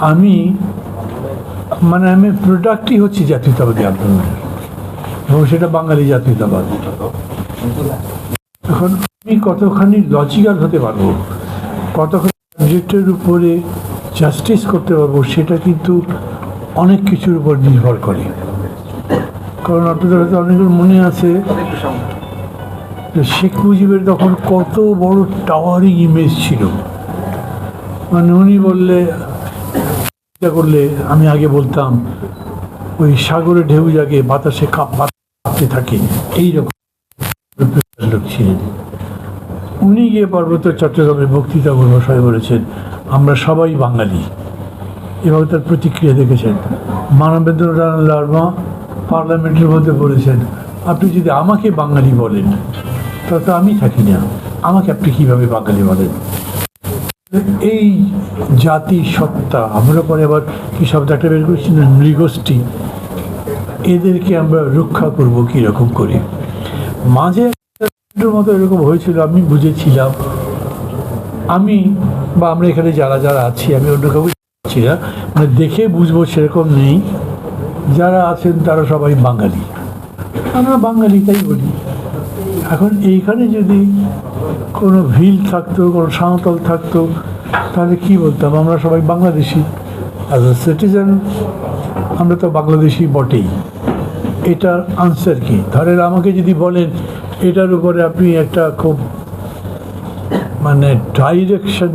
আমি মানে আমি প্রোডাক্টই হচ্ছে জাতীয়তাবাদী আন্দোলনের। এবং সেটা বাঙালি জাতীয়তাবাদ। এখন আমি কতখানি লজিক্যাল হতে পারব? কতখানি সাবজেক্টের উপরে জাস্টিস করতে পারব? সেটা কিন্তু অনেক কিছুর উপর নির্ভর করে। কারণ আপনাদের হয়তো অনেকের মনে আছে শেখ মুজিবের তখন কত বড় টাওয়ারিং ইমেজ ছিল। মানে উনি বললে করলে আমি আগে বলতাম, ওই সাগরে ঢেউ জাগে, বাতাসে কাপ কাঁপতে থাকে। এইরকম লোক ছিলেন। উনি গিয়ে পার্বত্য চট্টগ্রামে বক্তৃতা ভাষায় বলেছেন, আমরা সবাই বাঙালি। এভাবে তার প্রতিক্রিয়া দেখেছেন। মানবেন্দ্রনাথ লার্মা পার্লামেন্টের মধ্যে বলেছেন, আপনি যদি আমাকে বাঙালি বলেন, তাহলে তো আমি থাকি না। আমাকে আপনি কীভাবে বাঙালি বলেন? এই জাতি সত্তা, আমরা পরে আবার কি শব্দ একটা বের করছি না, নৃগোষ্ঠী, এদেরকে আমরা রক্ষা করব কীরকম করে? মাঝে মতো এরকম হয়েছিল, আমি বুঝেছিলাম। আমি বা আমরা এখানে যারা যারা আছি, আমি অন্য কাউকে না মানে দেখে বুঝব সেরকম নেই। যারা আছেন তারা সবাই বাঙালি। আমরা বাঙালি, তাই বলি। এখন এইখানে যদি কোনো ভিল থাকতো, কোনো সাঁওতাল থাকতো, তাহলে কি বলতাম? আমরা সবাই বাংলাদেশি। অ্যাজ এ সিটিজেন আমরা তো বাংলাদেশি বটেই। এটার আনসার কি? ধরেন আমাকে যদি বলেন, এটার উপরে আপনি একটা খুব মানে ডাইরেকশন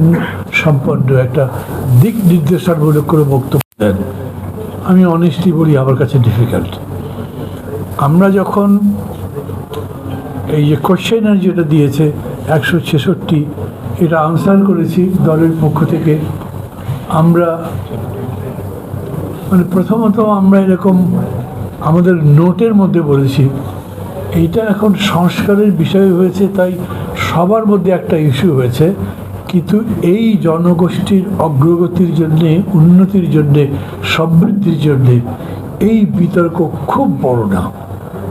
সম্পন্ন একটা দিক নির্দেশনমূলক করে বক্তব্য দেন। আমি অনেস্টলি বলি, আমার কাছে ডিফিকাল্ট আমরা যখন এই যে কোশ্চেনার যেটা দিয়েছে, একশো ছেষট্টি, এটা আনসার করেছি দলের পক্ষ থেকে। আমরা মানে প্রথমত আমরা এরকম আমাদের নোটের মধ্যে বলেছি, এইটা এখন সংস্কারের বিষয় হয়েছে, তাই সবার মধ্যে একটা ইস্যু হয়েছে, কিন্তু এই জনগোষ্ঠীর অগ্রগতির জন্যে, উন্নতির জন্যে, সমৃদ্ধির জন্যে, এই বিতর্ক খুব বড় না।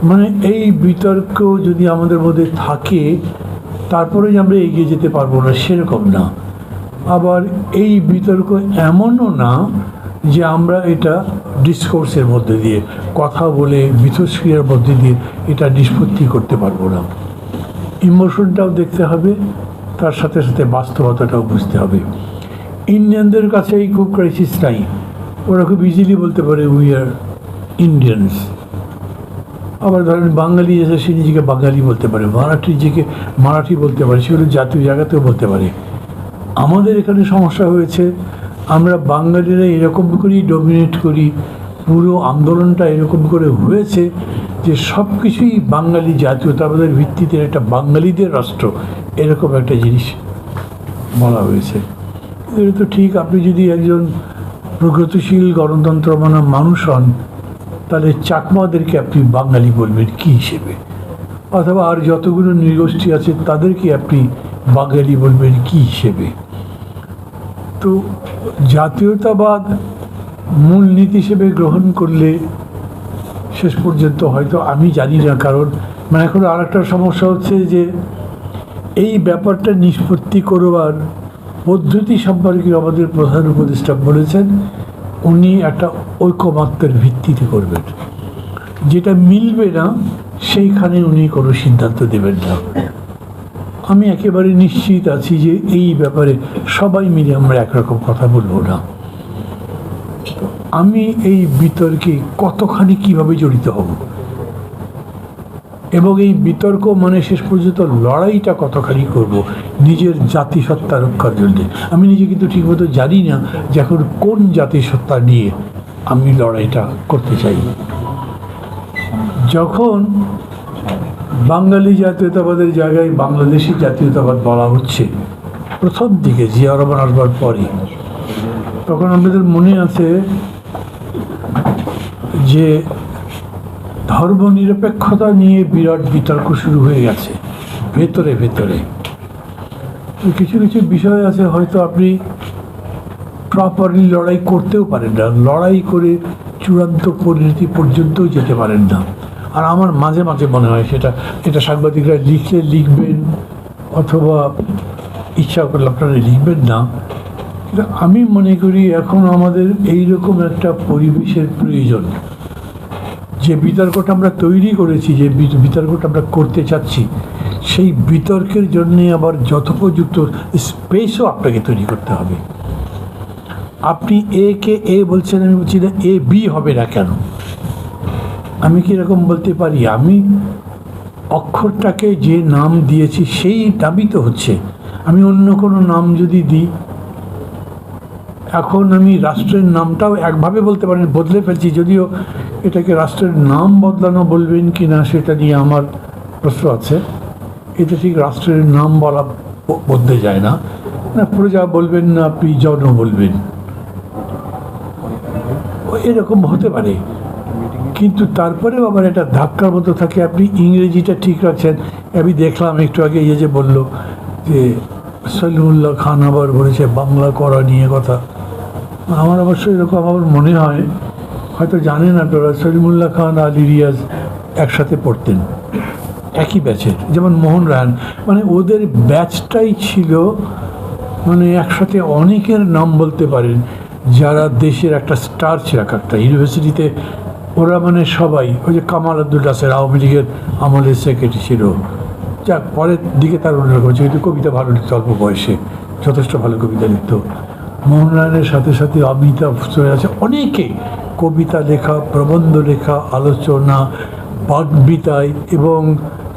মানে এই বিতর্ক যদি আমাদের মধ্যে থাকে তারপরে যে আমরা এগিয়ে যেতে পারব না, সেরকম না। আবার এই বিতর্ক এমনও না যে আমরা এটা ডিসকোর্সের মধ্যে দিয়ে, কথা বলে মিথস্ক্রিয়ার মধ্যে দিয়ে এটা নিষ্পত্তি করতে পারব না। ইমোশনটাও দেখতে হবে, তার সাথে সাথে বাস্তবতাটাও বুঝতে হবে। ইন্ডিয়ানদের কাছে এই খুব ক্রাইসিস নাই। ওরা খুব ইজিলি বলতে পারে উই আর ইন্ডিয়ানস আবার ধরেন বাঙালি এসে সে নিজেকে বাঙালি বলতে পারে, মারাঠি নিজেকে মারাঠি বলতে পারে, সেগুলো জাতীয় জায়গাতেও বলতে পারে। আমাদের এখানে সমস্যা হয়েছে, আমরা বাঙালিরা এরকম করেই ডমিনেট করি, পুরো আন্দোলনটা এরকম করে হয়েছে যে সব কিছুই বাঙালি জাতীয়তাবাদের ভিত্তিতে একটা বাঙালিদের রাষ্ট্র, এরকম একটা জিনিস বলা হয়েছে। এটা তো ঠিক, আপনি যদি একজন প্রগতিশীল গণতন্ত্র মানা মানুষ হন তাহলে চাকমাদেরকে আপনি বাঙালি বলবেন কি হিসেবে? অথবা আর যতগুলো নৃগোষ্ঠী আছে তাদেরকে আপনি বাঙালি বলবেন কি হিসেবে? তো জাতীয়তাবাদ মূল নীতি হিসেবে গ্রহণ করলে শেষ পর্যন্ত হয়তো আমি জানি না, কারণ মানে এখন আর একটা সমস্যা হচ্ছে যে এই ব্যাপারটা নিষ্পত্তি করবার পদ্ধতি সম্পর্কে আমাদের প্রধান উপদেষ্টা বলেছেন। উনি একটা ঐকমাত্রের ভিত্তিতে করবেন। যেটা মিলবে না, সেইখানে উনি কোনো সিদ্ধান্ত দেবেন না। আমি একেবারে নিশ্চিত আছি যে এই ব্যাপারে সবাই মিলে আমরা একরকম কথা বলব না। আমি এই বিতর্কে কতখানি কীভাবে জড়িত হব? এবং এই বিতর্ক মানে শেষ পর্যন্ত লড়াইটা কতখানি করব? নিজের জাতিসত্তা রক্ষার জন্যে। আমি নিজে কিন্তু ঠিকমতো জানি না যে এখন কোন জাতিসত্তা নিয়ে আমি লড়াইটা করতে চাই। যখন বাঙালি জাতীয়তাবাদের জায়গায় বাংলাদেশি জাতীয়তাবাদ বলা হচ্ছে, প্রথম দিকে জিয়া রহমান আসবার পরে, তখন আমাদের মনে আছে যে ধর্মনিরপেক্ষতা নিয়ে বিরাট বিতর্ক শুরু হয়ে গেছে, ভেতরে ভেতরে। কিছু কিছু বিষয় আছে, হয়তো আপনি প্রপারলি লড়াই করতেও পারেন না। লড়াই করে চূড়ান্ত পরিণতি পর্যন্তও যেতে পারেন না। আর আমার মাঝে মাঝে মনে হয় সেটা, এটা সাংবাদিকরা লিখলে লিখবেন, অথবা ইচ্ছা করলে আপনারা লিখবেন না। কিন্তু আমি মনে করি এখন আমাদের এই রকম একটা পরিবেশের প্রয়োজন। যে বিতর্কটা আমরা তৈরি করেছি, যে বিতর্কটা আমরা করতে চাচ্ছি সেই বিতর্কের জন্যে আবার যথোপযুক্ত স্পেসও আপনাকে তৈরি করতে হবে। আপনি এ কে এ বলছেন, আমি বলছি না এ বি হবে না কেন? আমি কি এরকম বলতে পারি? আমি অক্ষরটাকে যে নাম দিয়েছি, সেই নামই তো হচ্ছে। আমি অন্য কোনো নাম যদি দিই, এখন আমি রাষ্ট্রের নামটাও একভাবে বলতে পারেন, বদলে ফেলছি, যদিও এটাকে রাষ্ট্রের নাম বদলানো বলবেন কি না সেটা নিয়ে আমার প্রশ্ন আছে। এটা ঠিক রাষ্ট্রের নাম বলা বদলে যায় না। প্রজা বলবেন না আপনি জন বলবেন। এরকম হতে পারে। কিন্তু তারপরেও আবার একটা ধাক্কার মতো থাকে। আপনি ইংরেজিটা ঠিক রাখছেন। আমি দেখলাম একটু আগে ইয়ে যে বলল যে সলিমুল্লাহ খান আবার বলেছে, বাংলা করা নিয়ে কথা। আমার অবশ্য এরকম আমার মনে হয়। হয়তো জানেন আপনারা, সলিমুল্লাহ খান আলী রিয়াজ একসাথে পড়তেন। একই ব্যাচের যেমন মোহন রায়ন মানে ওদের ব্যাচটাই ছিল মানে একসাথে অনেকের নাম বলতে পারেন, যারা দেশের একটা স্টার ছিল এক একটা ইউনিভার্সিটিতে ওরা মানে সবাই, ওই যে কামাল আব্দুল নাসের আওয়ামী লীগের আমলের সেক্রেটারি ছিল। যাক, পরের দিকে তার অন্যরকম ছিল কিন্তু কবিতা ভালো লিখত অল্প বয়সে, যথেষ্ট ভালো কবিতা লিখত। মোহন রায়নের সাথে সাথে অমিতাভ চলে আছে অনেকে কবিতা লেখা, প্রবন্ধ লেখা, আলোচনা বাগ্মিতায় এবং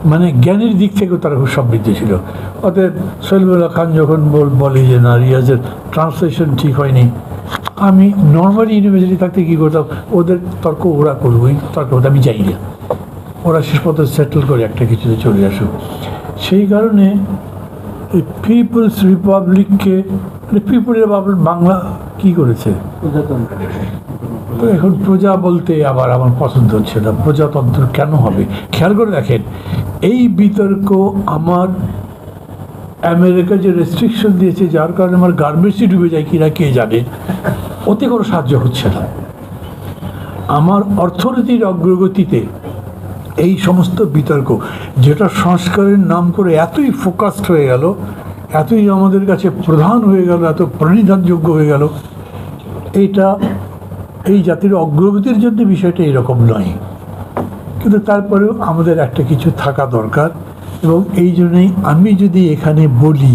মানে জ্ঞানের দিক থেকেও তারা খুব সমৃদ্ধ ছিল। অতএব সলিমুল্লাহ খান যখন বল- যে, না, রিয়াজের ট্রান্সলেশন ঠিক হয়নি, আমি নর্মালি ইউনিভার্সিটি থাকতে কী করতাম? ওদের তর্ক ওরা করব ওই তর্ক আমি যাই না। ওরা শেষ পথে সেটেল করে একটা কিছুতে চলে আসুক। সেই কারণে এই পিপলস রিপাবলিককে পিপলের বাংলা কি করেছে? তো এখন প্রজা বলতে আবার আমার পছন্দ হচ্ছে না। প্রজাতন্ত্র কেন হবে? খেয়াল করে দেখেন এই বিতর্ক আমার আমেরিকা যে রেস্ট্রিকশন দিয়েছে, যার কারণে আমার গার্মেন্টসই ডুবে যায়, কিনা কে জানে? ওতে কোনো সাহায্য হচ্ছে না। আমার অর্থনীতির অগ্রগতিতে এই সমস্ত বিতর্ক, যেটা সংস্কারের নাম করে এতই ফোকাসড হয়ে গেল, এতই আমাদের কাছে প্রধান হয়ে গেল, এত প্রণিধানযোগ্য হয়ে গেল এইটা এই জাতির অগ্রগতির জন্য বিষয়টা এরকম নয়। কিন্তু তারপরেও আমাদের একটা কিছু থাকা দরকার এবং এই জন্যই আমি যদি এখানে বলি,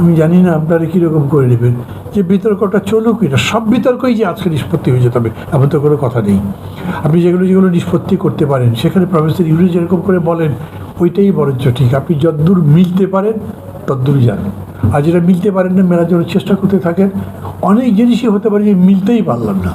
আমি জানি না আপনারা কীরকম করে নেবেন, যে বিতর্কটা চলুক এটা, সব বিতর্কই যে আজকে নিষ্পত্তি হয়ে যেতে হবে, এমন তো কোনো কথা নেই। আপনি যেগুলো যেগুলো নিষ্পত্তি করতে পারেন, সেখানে প্রফেসর ইউরু যেরকম করে বলেন, ওইটাই বরঞ্চ ঠিক। আপনি যদ্দূর মিলতে পারেন, তদ্দূরই যান। আর যেটা মিলতে পারেন না, মেলার জন্য চেষ্টা করতে থাকেন, অনেক জিনিসই হতে পারে যে মিলতেই পারলাম না।